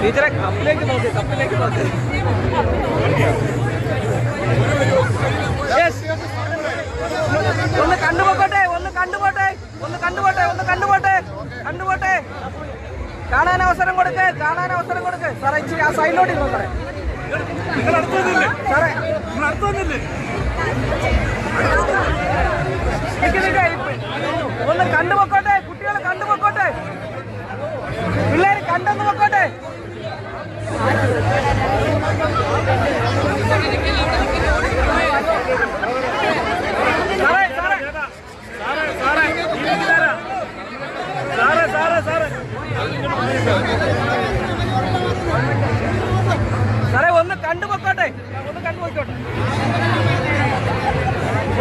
ടീച്ചറെ കപ്പിലേക്ക് നോക്ക് കപ്പിലേക്ക് നോക്ക്. ഒന്ന് കണ്ടുപോട്ടെ ഒന്ന് കണ്ടുപോട്ടെ ഒന്ന് കണ്ടുപോട്ടെ ഒന്ന് കണ്ടുപോട്ടെ കണ്ടുപോട്ടെ. കാണാൻ അവസരം കൊടുക്ക് കാണാൻ അവസരം കൊടുക്ക്. സാറേ ഇച്ചിരി ആ സൈഡിലോട്ട് ഇരുന്നു സാറേ? ഒന്ന് കണ്ടുപോക്കോട്ടെ സാറേ ഒന്ന് കണ്ടുപോക്കോട്ടെ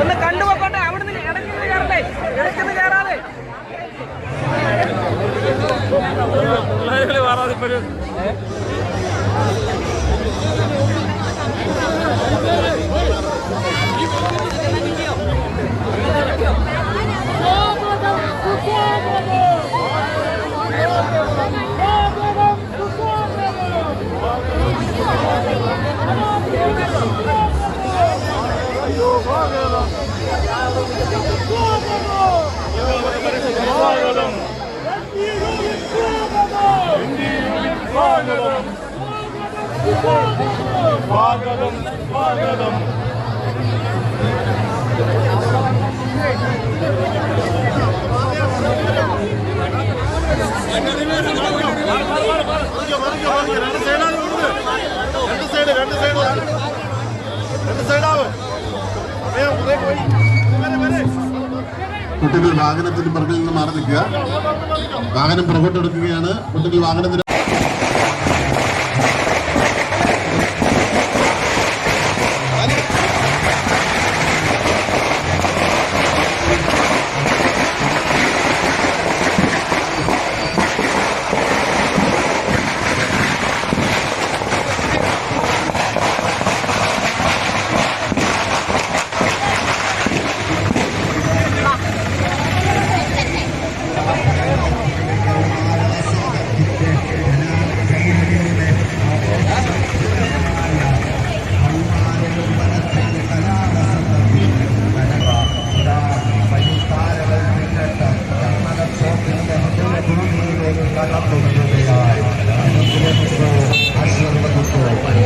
ഒന്ന് കണ്ടു പൊക്കോട്ടെ. അവിടെ നിന്ന് ഇടയ്ക്ക് കയറട്ടെ. ഇടയ്ക്ക് കയറാതെ. സ്വാഗതം സ്വാഗതം Bağladım, bağladım. Rendi sayıda abi. കുട്ടികൾ വാഹനത്തിന് പുറകിൽ നിന്ന് മാറി നിൽക്കുക. വാഹനം പുറകോട്ടെടുക്കുകയാണ്. കുട്ടികൾ വാഹനത്തിന് Thank you.